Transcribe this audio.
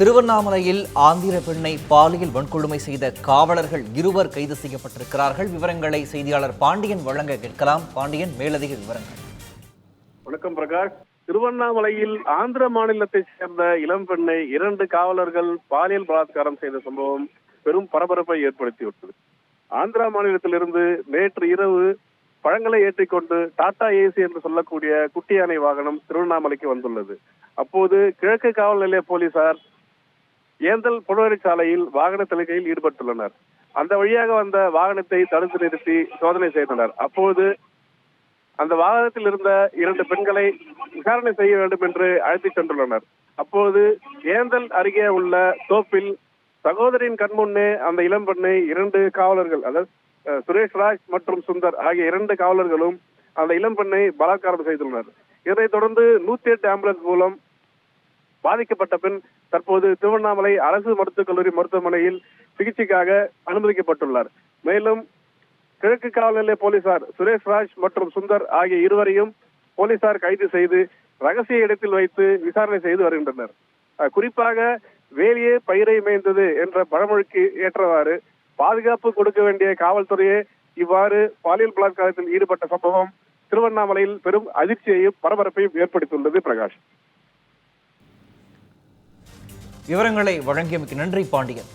திருவண்ணாமலையில் ஆந்திர பெண்ணை பாலியல் வன்கொடுமை செய்த காவலர்கள் இருவர் கைது செய்யப்பட்டிருக்கிறார்கள். விவரங்களை செய்தியாளர் பாண்டியன் வழங்க கேட்கலாம். பாண்டியன் மேலதிக விவரங்கள். வணக்கம் பிரகாஷ். திருவண்ணாமலையில் ஆந்திர மாநிலத்தை சேர்ந்த இளம் பெண்ணை இரண்டு காவலர்கள் பாலியல் பலாத்காரம் செய்த சம்பவம் பெரும் பரபரப்பை ஏற்படுத்தியுள்ளது. ஆந்திரா மாநிலத்திலிருந்து நேற்று இரவு பழங்களை ஏற்றிக்கொண்டு டாடா ஏசி என்று சொல்லக்கூடிய குட்டி யானை வாகனம் திருவண்ணாமலைக்கு வந்துள்ளது. அப்போது கிழக்கு காவல் நிலைய போலீசார் ஏந்தல் புனவரி சாலையில் வாகன தணிக்கையில் ஈடுபட்டுள்ளனர். அந்த வழியாக வந்த வாகனத்தை தடுத்து நிறுத்தி சோதனை செய்தனர். அப்போது அந்த வாகனத்தில் இருந்த இரண்டு பெண்களை விசாரணை செய்ய வேண்டும் என்று அழைத்துச் சென்றுள்ளனர். அப்போது ஏந்தல் அருகே உள்ள தோப்பில் சகோதரியின் கண்முன்னே அந்த இளம்பெண்ணை இரண்டு காவலர்கள் அதாவது சுரேஷ் ராஜ் மற்றும் சுந்தர் ஆகிய இரண்டு காவலர்களும் அந்த இளம் பெண்ணை பலாத்காரம் செய்துள்ளனர். இதனைத் தொடர்ந்து நூத்தி எட்டு ஆம்புலன்ஸ் மூலம் பாதிக்கப்பட்ட பின் தற்போது திருவண்ணாமலை அரசு மருத்துவக் கல்லூரி மருத்துவமனையில் சிகிச்சைக்காக அனுமதிக்கப்பட்டுள்ளார். மேலும் கிழக்கு காவல்நிலைய போலீசார் சுரேஷ் ராஜ் மற்றும் சுந்தர் ஆகிய இருவரையும் போலீசார் கைது செய்து ரகசிய இடத்தில் வைத்து விசாரணை செய்து வருகின்றனர். குறிப்பாக வேலியே பயிரை மேய்ந்தது என்ற பழமொழிக்கு ஏற்றவாறு பாதுகாப்பு கொடுக்க வேண்டிய காவல்துறையே இவ்வாறு பாலியல் பலாத்காரத்தில் ஈடுபட்ட சம்பவம் திருவண்ணாமலையில் பெரும் அதிர்ச்சியையும் பரபரப்பையும் ஏற்படுத்தியுள்ளது பிரகாஷ். விவரங்களை வழங்கியமைக்கு நன்றி பாண்டியன்.